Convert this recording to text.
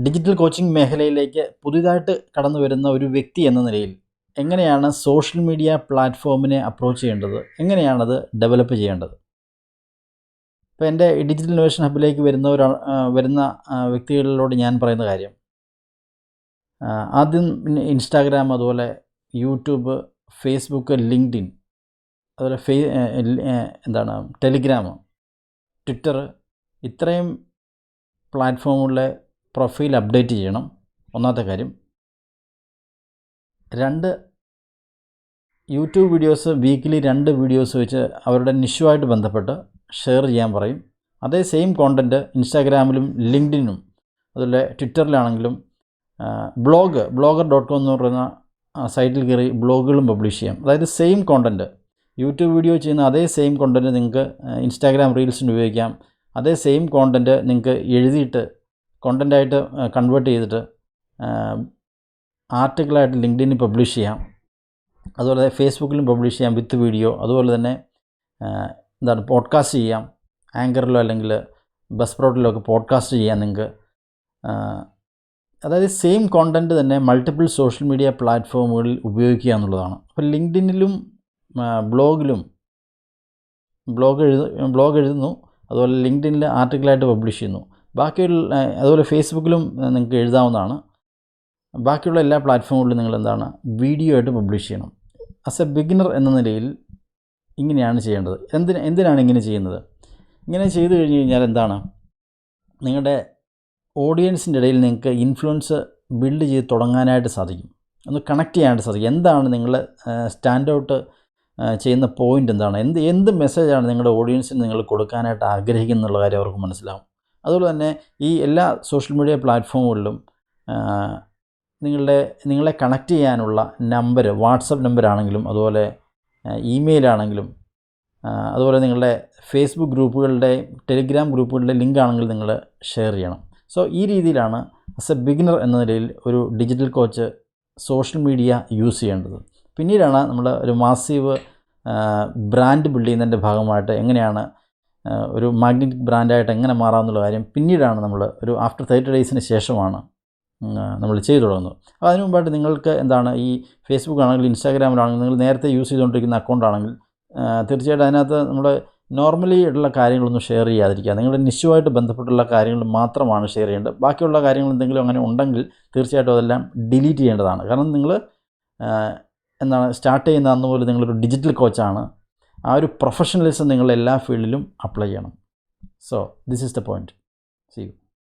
Digital coaching മേഖലയിലേക്ക് പുതിയതായിട്ട് കടന്നു വരുന്ന ഒരു വ്യക്തി എന്ന നിലയിൽ എങ്ങനെയാണ് സോഷ്യൽ മീഡിയ പ്ലാറ്റ്ഫോമിനെ അപ്രോച്ച് ചെയ്യേണ്ടത്? എങ്ങനെയാണത് ഡെവലപ്പ് ചെയ്യേണ്ടത്? ഇപ്പോൾ എന്റെ ഡിജിറ്റൽ ഇന്നോവേഷൻ ഹബിലേക്ക് വരുന്ന ഒരാൾ വരുന്ന വ്യക്തികളിലോട് ഞാൻ പറയുന്ന കാര്യം ആദ്യം ഇൻസ്റ്റാഗ്രാം അതുപോലെ യൂട്യൂബ് ഫേസ്ബുക്ക് ലിങ്ക്ഡിൻ അതുപോലെ ഫേ എന്താണ് ടെലിഗ്രാം ട്വിറ്റർ ഇത്രയും പ്ലാറ്റ്ഫോമുകളിലെ പ്രൊഫൈൽ അപ്ഡേറ്റ് ചെയ്യണം. ഒന്നാമത്തെ കാര്യം. രണ്ട് യൂട്യൂബ് വീഡിയോസ് വീക്കിലി രണ്ട് വീഡിയോസ് വെച്ച് അവരുടെ നിഷുവായിട്ട് ബന്ധപ്പെട്ട് ഷെയർ ചെയ്യാൻ പറയും. അതേ സെയിം കോണ്ടന്റ് ഇൻസ്റ്റാഗ്രാമിലും ലിങ്ക്ഡിനും അതുപോലെ ട്വിറ്ററിലാണെങ്കിലും ബ്ലോഗ് ബ്ലോഗർ ഡോട്ട് കോം എന്ന് പറയുന്ന സൈറ്റിൽ കയറി ബ്ലോഗുകളും പബ്ലിഷ് ചെയ്യാം. അതായത് സെയിം കോണ്ടന്റ് യൂട്യൂബ് വീഡിയോ ചെയ്യുന്ന അതേ സെയിം കോണ്ടന്റ് നിങ്ങൾക്ക് ഇൻസ്റ്റാഗ്രാം റീൽസിന് ഉപയോഗിക്കാം. അതേ സെയിം കോണ്ടന്റ് നിങ്ങൾക്ക് എഴുതിയിട്ട് കോണ്ടന്റായിട്ട് കൺവേർട്ട് ചെയ്തിട്ട് ആർട്ടിക്കിളായിട്ട് ലിങ്ക്ഡിനിൽ പബ്ലിഷ് ചെയ്യാം. അതുപോലെ ഫേസ്ബുക്കിലും പബ്ലിഷ് ചെയ്യാം വിത്ത് വീഡിയോ അതുപോലെ തന്നെ എന്താണ് പോഡ്കാസ്റ്റ് ചെയ്യാം. ആങ്കറിലോ അല്ലെങ്കിൽ ബസ് പ്രോട്ടിലോ ഒക്കെ പോഡ്കാസ്റ്റ് ചെയ്യാം നിങ്ങൾക്ക്. അതായത് സെയിം കോണ്ടന്റ് തന്നെ മൾട്ടിപ്പിൾ സോഷ്യൽ മീഡിയ പ്ലാറ്റ്ഫോമുകളിൽ ഉപയോഗിക്കുക എന്നുള്ളതാണ്. അപ്പോൾ ലിങ്ക്ഡിനിലും ബ്ലോഗിലും ബ്ലോഗ് എഴുതു ബ്ലോഗ് എഴുതുന്നു. അതുപോലെ ലിങ്ക്ഡിനിൽ ആർട്ടിക്കിളായിട്ട് പബ്ലിഷ് ചെയ്യുന്നു. ബാക്കിയുള്ള അതുപോലെ ഫേസ്ബുക്കിലും നിങ്ങൾക്ക് എഴുതാവുന്നതാണ്. ബാക്കിയുള്ള എല്ലാ പ്ലാറ്റ്ഫോമുകളിലും നിങ്ങൾ എന്താണ് വീഡിയോ ആയിട്ട് പബ്ലിഷ് ചെയ്യണം. ആസ് എ ബിഗിനർ എന്ന നിലയിൽ ഇങ്ങനെയാണ് ചെയ്യേണ്ടത്. എന്തിന് എന്തിനാണ് ഇങ്ങനെ ചെയ്യുന്നത്? ഇങ്ങനെ ചെയ്തു കഴിഞ്ഞ് കഴിഞ്ഞാൽ എന്താണ് നിങ്ങളുടെ ഓഡിയൻസിന്റെ ഇടയിൽ നിങ്ങൾക്ക് ഇൻഫ്ലുവൻസ് ബിൽഡ് ചെയ്ത് തുടങ്ങാനായിട്ട് സാധിക്കും. ഒന്ന് കണക്ട് ചെയ്യാനായിട്ട് സാധിക്കും. എന്താണ് നിങ്ങൾ സ്റ്റാൻഡ് ഔട്ട് ചെയ്യുന്ന പോയിന്റ് എന്താണ്? എന്ത് എന്ത് മെസ്സേജാണ് നിങ്ങളുടെ ഓഡിയൻസിന് നിങ്ങൾ കൊടുക്കാനായിട്ട് ആഗ്രഹിക്കുന്നുള്ള കാര്യം അവർക്ക് മനസ്സിലാവും. അതുപോലെ തന്നെ ഈ എല്ലാ സോഷ്യൽ മീഡിയ പ്ലാറ്റ്ഫോമുകളിലും നിങ്ങളുടെ നിങ്ങളെ കണക്റ്റ് ചെയ്യാനുള്ള നമ്പർ വാട്സപ്പ് നമ്പർ ആണെങ്കിലും അതുപോലെ ഇമെയിൽ ആണെങ്കിലും അതുപോലെ നിങ്ങളുടെ ഫേസ്ബുക്ക് ഗ്രൂപ്പുകളുടെ ടെലിഗ്രാം ഗ്രൂപ്പുകളുടെ ലിങ്ക് ആണെങ്കിൽ നിങ്ങൾ ഷെയർ ചെയ്യണം. സോ ഈ രീതിയിലാണ് ആസ് എ ബിഗിനർ എന്ന നിലയിൽ ഒരു digital coach social media use ചെയ്യേണ്ടത്. പിന്നീടാണ് നമ്മൾ ഒരു മാസീവ് ബ്രാൻഡ് ബിൽഡ് ചെയ്യുന്നതിന്റെ ഭാഗമായിട്ട് എങ്ങനെയാണ് ഒരു മാഗ്നറ്റിക് ബ്രാൻഡായിട്ട് എങ്ങനെ മാറാമെന്നുള്ള കാര്യം പിന്നീടാണ് നമ്മൾ ഒരു ആഫ്റ്റർ തേർട്ടി ഡേയ്സിന് ശേഷമാണ് നമ്മൾ ചെയ്തു തുടങ്ങുന്നത്. അപ്പോൾ അതിന് മുമ്പായിട്ട് നിങ്ങൾക്ക് എന്താണ് ഈ ഫേസ്ബുക്ക് ആണെങ്കിൽ ഇൻസ്റ്റാഗ്രാമിലാണെങ്കിൽ നിങ്ങൾ നേരത്തെ യൂസ് ചെയ്തുകൊണ്ടിരിക്കുന്ന അക്കൗണ്ട് ആണെങ്കിൽ തീർച്ചയായിട്ടും അതിനകത്ത് നമ്മൾ നോർമലി ഉള്ള കാര്യങ്ങളൊന്നും ഷെയർ ചെയ്യാതിരിക്കുക. നിങ്ങളുടെ നിശ്ചയമായിട്ട് ബന്ധപ്പെട്ടുള്ള കാര്യങ്ങൾ മാത്രമാണ് ഷെയർ ചെയ്യേണ്ടത്. ബാക്കിയുള്ള കാര്യങ്ങൾ എന്തെങ്കിലും അങ്ങനെ ഉണ്ടെങ്കിൽ തീർച്ചയായിട്ടും അതെല്ലാം ഡിലീറ്റ് ചെയ്യേണ്ടതാണ്. കാരണം നിങ്ങൾ എന്താണ് സ്റ്റാർട്ട് ചെയ്യുന്ന അന്ന് മുതൽ നിങ്ങളൊരു ഡിജിറ്റൽ കോച്ചാണ് ആ ഒരു പ്രൊഫഷണലിസം നിങ്ങൾ എല്ലാ ഫീൽഡിലും അപ്ലൈ ചെയ്യണം. So this is the point see you